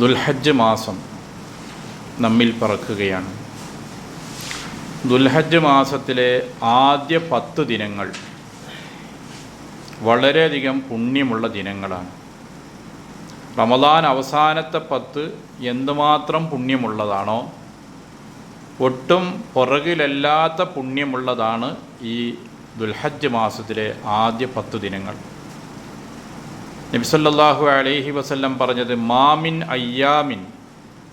ദുൽഹജ്ജ് മാസം നമ്മിൽ പറക്കുകയാണ്. ദുൽഹജ്ജ് മാസത്തിലെ ആദ്യ പത്ത് ദിനങ്ങൾ വളരെയധികം പുണ്യമുള്ള ദിനങ്ങളാണ്. റമദാൻ അവസാനത്തെ പത്ത് എന്തുമാത്രം പുണ്യമുള്ളതാണോ ഒട്ടും പുറകിലല്ലാത്ത പുണ്യമുള്ളതാണ് ഈ ദുൽഹജ്ജ് മാസത്തിലെ ആദ്യ പത്ത് ദിനങ്ങൾ. നബിസല്ലാഹു അലൈഹി വസല്ലം പറഞ്ഞത് മാമിൻ അയ്യാമിൻ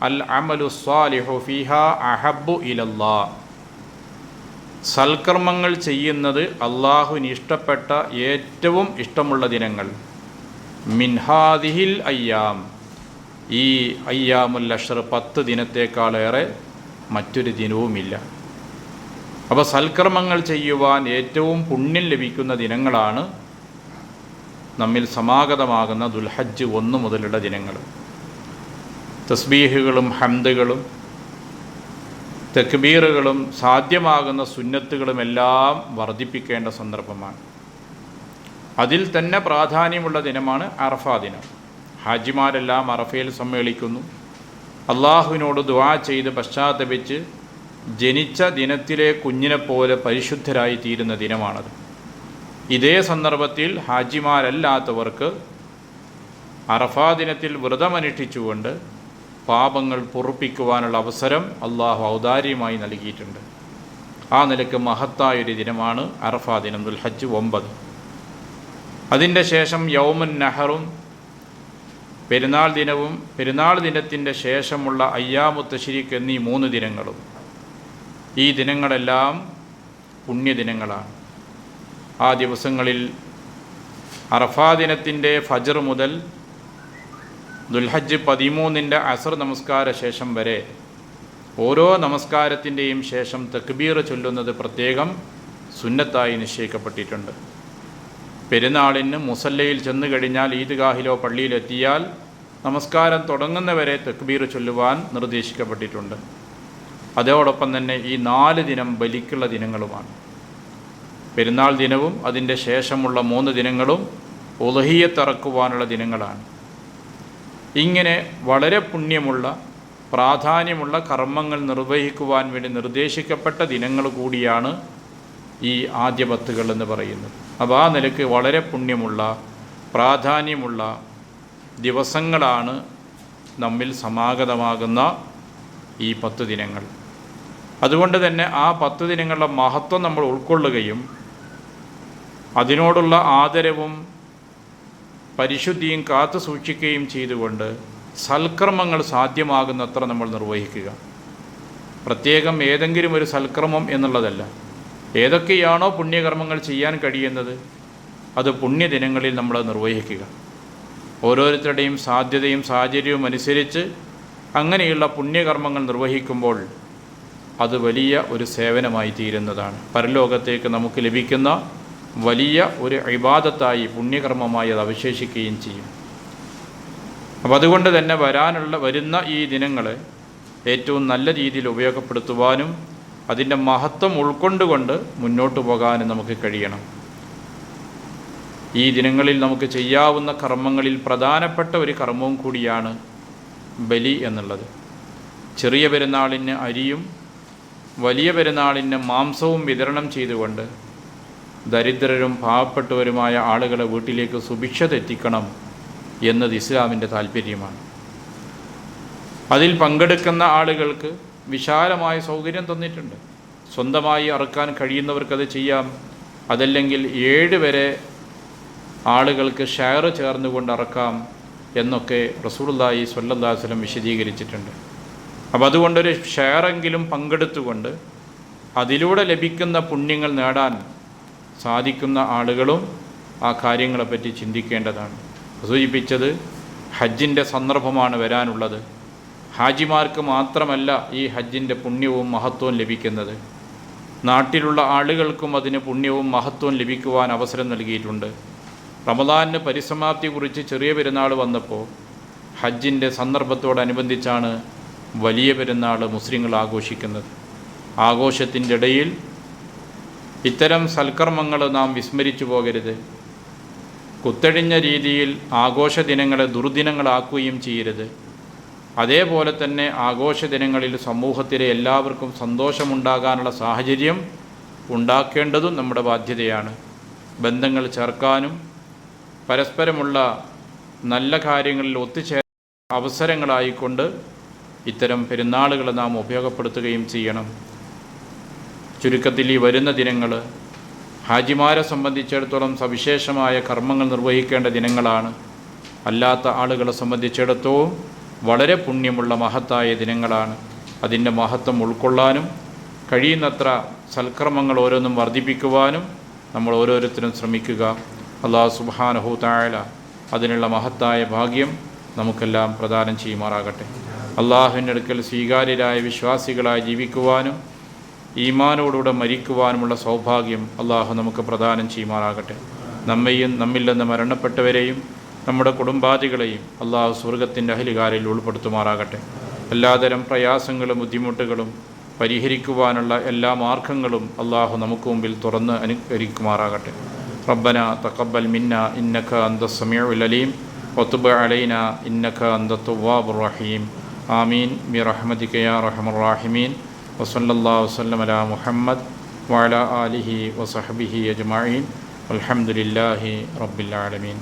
അൽ അമലു സ്വാലിഹു ഫിഹ അഹബു ഇലല്ലാ. സൽക്കർമ്മങ്ങൾ ചെയ്യുന്നത് അള്ളാഹുവിന് ഇഷ്ടപ്പെട്ട ഏറ്റവും ഇഷ്ടമുള്ള ദിനങ്ങൾ. മിൻഹാദിഹിൽ അയ്യാം. ഈ അയ്യാമുൽ അഷർ പത്ത് ദിനത്തേക്കാളേറെ മറ്റൊരു ദിനവുമില്ല. അപ്പോൾ സൽക്കർമ്മങ്ങൾ ചെയ്യുവാൻ ഏറ്റവും പുണ്യം ലഭിക്കുന്ന ദിനങ്ങളാണ് നമ്മിൽ സമാഗതമാകുന്ന ദുൽഹജ്ജ് ഒന്ന് മുതലുള്ള ദിനങ്ങൾ. തസ്ബീഹുകളും ഹംദുകളും തെക്ബീറുകളും സാധ്യമാകുന്ന സുന്നത്തുകളുമെല്ലാം വർദ്ധിപ്പിക്കേണ്ട സന്ദർഭമാണ്. അതിൽ തന്നെ പ്രാധാന്യമുള്ള ദിനമാണ് അറഫ ദിനം. ഹാജിമാരെല്ലാം അറഫയിൽ സമ്മേളിക്കുന്നു. അള്ളാഹുവിനോട് ദുവാ ചെയ്ത് പശ്ചാത്തപിച്ച് ജനിച്ച ദിനത്തിലെ കുഞ്ഞിനെപ്പോലെ പരിശുദ്ധരായി തീരുന്ന ദിനമാണത്. ഇതേ സന്ദർഭത്തിൽ ഹാജിമാരല്ലാത്തവർക്ക് അറഫാ ദിനത്തിൽ വ്രതമനുഷ്ഠിച്ചുകൊണ്ട് പാപങ്ങൾ പൊറുപ്പിക്കുവാനുള്ള അവസരം അള്ളാഹു ഔദാര്യമായി നൽകിയിട്ടുണ്ട്. ആ നിലയ്ക്ക് മഹത്തായൊരു ദിനമാണ് അറഫാ ദിനം ദുൽഹജ്ജ് ഒമ്പത്. അതിന്റെ ശേഷം യൗമുൻ നഹറും പെരുന്നാൾ ദിനവും പെരുന്നാൾ ദിനത്തിന്റെ ശേഷമുള്ള അയ്യാമുത്തശ്ശിരിക്ക് എന്നീ മൂന്ന് ദിനങ്ങളും. ഈ ദിനങ്ങളെല്ലാം പുണ്യദിനങ്ങളാണ്. ആ ദിവസങ്ങളിൽ അറഫാ ദിനത്തിന്റെ ഫജർ മുതൽ ദുൽഹജ്ജ് പതിമൂന്നിന്റെ അസർ നമസ്കാര ശേഷം വരെ ഓരോ നമസ്കാരത്തിന്റെയും ശേഷം തക്ബീർ ചൊല്ലുന്നത് പ്രത്യേകം സുന്നത്തായി നിശ്ചയിക്കപ്പെട്ടിട്ടുണ്ട്. പെരുന്നാളിന് മുസല്ലയിൽ ചെന്നു കഴിഞ്ഞാൽ ഈദ്ഗാഹിലോ പള്ളിയിലെത്തിയാൽ നമസ്കാരം തുടങ്ങുന്നവരെ തക്ബീർ ചൊല്ലുവാൻ നിർദ്ദേശിക്കപ്പെട്ടിട്ടുണ്ട്. അതോടൊപ്പം തന്നെ ഈ നാല് ദിനം ബലിക്കുള്ള ദിനങ്ങളുമാണ്. പെരുന്നാൾ ദിനവും അതിന്റെ ശേഷമുള്ള മൂന്ന് ദിനങ്ങളും ഉലഹിയത്തിറക്കുവാനുള്ള ദിനങ്ങളാണ്. ഇങ്ങനെ വളരെ പുണ്യമുള്ള പ്രാധാന്യമുള്ള കർമ്മങ്ങൾ നിർവഹിക്കുവാൻ വേണ്ടി നിർദ്ദേശിക്കപ്പെട്ട ദിനങ്ങൾ കൂടിയാണ് ഈ ആദ്യ പത്തുകൾ എന്ന് പറയുന്നത്. അപ്പോൾ ആ നിലയ്ക്ക് വളരെ പുണ്യമുള്ള പ്രാധാന്യമുള്ള ദിവസങ്ങളാണ് നമ്മിൽ സമാഗതമാകുന്ന ഈ പത്ത് ദിനങ്ങൾ. അതുകൊണ്ട് തന്നെ ആ പത്ത് ദിനങ്ങളുടെ മഹത്വം നമ്മൾ ഉൾക്കൊള്ളുകയും അതിനോടുള്ള ആദരവും പരിശുദ്ധിയും കാത്തു സൂക്ഷിക്കുകയും ചെയ്തുകൊണ്ട് സൽക്കർമ്മങ്ങൾ സാധ്യമാകുന്നത്ര നമ്മൾ നിർവഹിക്കുക. പ്രത്യേകം ഏതെങ്കിലും ഒരു സൽക്കർമ്മം എന്നുള്ളതല്ല. ഏതൊക്കെയാണോ പുണ്യകർമ്മങ്ങൾ ചെയ്യാൻ കഴിയുന്നത് അത് പുണ്യദിനങ്ങളിൽ നമ്മൾ നിർവഹിക്കുക. ഓരോരുത്തരുടെയും സാധ്യതയും സാഹചര്യവും അനുസരിച്ച് അങ്ങനെയുള്ള പുണ്യകർമ്മങ്ങൾ നിർവഹിക്കുമ്പോൾ അത് വലിയ ഒരു സേവനമായി തീരുന്നതാണ് പരലോകത്തേക്ക് നമുക്ക് ലഭിക്കുന്ന വലിയ ഒരു ഇബാദത്തായി പുണ്യകർമ്മമായി അത് അവശേഷിക്കുകയും ചെയ്യും. അപ്പോൾ അതുകൊണ്ട് തന്നെ വരാനുള്ള വരുന്ന ഈ ദിനങ്ങളെ ഏറ്റവും നല്ല രീതിയിൽ ഉപയോഗപ്പെടുത്തുവാനും അതിന്റെ മഹത്വം ഉൾക്കൊണ്ടുകൊണ്ട് മുന്നോട്ട് പോകാനും നമുക്ക് കഴിയണം. ഈ ദിനങ്ങളിൽ നമുക്ക് ചെയ്യാവുന്ന കർമ്മങ്ങളിൽ പ്രധാനപ്പെട്ട ഒരു കർമ്മവും കൂടിയാണ് ബലി എന്നുള്ളത്. ചെറിയ പെരുന്നാളിന് അരിയും വലിയ പെരുന്നാളിന് മാംസവും വിതരണം ചെയ്തുകൊണ്ട് ദരിദ്രരും പാവപ്പെട്ടവരുമായ ആളുകളെ വീട്ടിലേക്ക് സുഭിക്ഷത എത്തിക്കണം എന്നത് ഇസ്ലാമിന്റെ താല്പര്യമാണ് അതിൽ പങ്കെടുക്കുന്ന ആളുകൾക്ക് വിശാലമായ സൗകര്യം തന്നിട്ടുണ്ട്. സ്വന്തമായി അറുക്കാൻ കഴിയുന്നവർക്കത് ചെയ്യാം. അതല്ലെങ്കിൽ ഏഴ് വരെ ആളുകൾക്ക് ഷെയർ ചേർന്നുകൊണ്ട് അറക്കാം എന്നൊക്കെ അലൈഹി വസല്ലം വിശദീകരിച്ചിട്ടുണ്ട്. അപ്പോൾ അതുകൊണ്ടൊരു ഷെയറെങ്കിലും പങ്കെടുത്തുകൊണ്ട് അതിലൂടെ ലഭിക്കുന്ന പുണ്യങ്ങൾ നേടാൻ സാധിക്കുന്ന ആളുകളും ആ കാര്യങ്ങളെപ്പറ്റി ചിന്തിക്കേണ്ടതാണ്. സൂചിപ്പിച്ചത് ഹജ്ജിന്റെ സന്ദർഭമാണ് വരാനുള്ളത്. ഹാജിമാർക്ക് മാത്രമല്ല ഈ ഹജ്ജിന്റെ പുണ്യവും മഹത്വവും ലഭിക്കുന്നത്. നാട്ടിലുള്ള ആളുകൾക്കും അതിന് പുണ്യവും മഹത്വവും ലഭിക്കുവാൻ അവസരം നൽകിയിട്ടുണ്ട്. റമദാനിന് പരിസമാപ്തി കുറിച്ച് ചെറിയ പെരുന്നാൾ വന്നപ്പോൾ ഹജ്ജിന്റെ സന്ദർഭത്തോടനുബന്ധിച്ചാണ് വലിയ പെരുന്നാൾ മുസ്ലിങ്ങൾ ആഘോഷിക്കുന്നത്. ആഘോഷത്തിന്റെ ഇടയിൽ ഇത്തരം സൽക്കർമ്മങ്ങൾ നാം വിസ്മരിച്ചു പോകരുത്. കുത്തഴിഞ്ഞ രീതിയിൽ ആഘോഷ ദിനങ്ങളെ ദുർദിനങ്ങളാക്കുകയും ചെയ്യരുത്. അതേപോലെ തന്നെ ആഘോഷ ദിനങ്ങളിൽ സമൂഹത്തിലെ എല്ലാവർക്കും സന്തോഷമുണ്ടാകാനുള്ള സാഹചര്യം ഉണ്ടാക്കേണ്ടതും നമ്മുടെ ബാധ്യതയാണ്. ബന്ധങ്ങൾ ചേർക്കാനും പരസ്പരമുള്ള നല്ല കാര്യങ്ങളിൽ ഒത്തുചേർ അവസരങ്ങളായിക്കൊണ്ട് ഇത്തരം പെരുന്നാളുകൾ നാം ഉപയോഗപ്പെടുത്തുകയും ചെയ്യണം. ചുരുക്കത്തിൽ ഈ വരുന്ന ദിനങ്ങൾ ഹാജിമാരെ സംബന്ധിച്ചിടത്തോളം സവിശേഷമായ കർമ്മങ്ങൾ നിർവഹിക്കേണ്ട ദിനങ്ങളാണ്. അല്ലാത്ത ആളുകളെ സംബന്ധിച്ചിടത്തോളം വളരെ പുണ്യമുള്ള മഹത്തായ ദിനങ്ങളാണ്. അതിന്റെ മഹത്വം ഉൾക്കൊള്ളാനും കഴിയുന്നത്ര സൽക്രമങ്ങൾ ഓരോന്നും വർദ്ധിപ്പിക്കുവാനും നമ്മൾ ഓരോരുത്തരും ശ്രമിക്കുക. അള്ളാഹു സുബാനഹു താഴല അതിനുള്ള മഹത്തായ ഭാഗ്യം നമുക്കെല്ലാം പ്രദാനം ചെയ്യുമാറാകട്ടെ. അള്ളാഹുവിന്റെ അടുക്കൽ സ്വീകാര്യരായ വിശ്വാസികളായി ജീവിക്കുവാനും ഈമാനോടുകൂടെ മരിക്കുവാനുമുള്ള സൗഭാഗ്യം അള്ളാഹു നമുക്ക് പ്രദാനം ചെയ്യുമാറാകട്ടെ. നമ്മയും നമ്മിൽ നിന്ന് മരണപ്പെട്ടവരെയും നമ്മുടെ കുടുംബാദികളെയും അള്ളാഹു സ്വർഗത്തിന്റെ അഹലികാരിൽ ഉൾപ്പെടുത്തുമാറാകട്ടെ. എല്ലാതരം പ്രയാസങ്ങളും ബുദ്ധിമുട്ടുകളും പരിഹരിക്കുവാനുള്ള എല്ലാ മാർഗങ്ങളും അള്ളാഹു നമുക്ക് മുമ്പിൽ തുറന്ന് അനുകരിക്കുമാറാകട്ടെ. റബ്ബന തക്കബൽ മിന്ന ഇന്നഖ അന്ത സമീഉൽ അലീം. വത്തുബ അലൈന ഇന്നഖ അന്ത തുവാബുറഹീം ആമീൻ. ബി റഹ്മതിക യാ വസല്ലം അലാ മുഹമ്മദ് വഅലാ ആലിഹി വസഹബിഹി അജ്മഈൻ അൽഹംദുലില്ലാഹി റബ്ബിൽ ആലമീൻ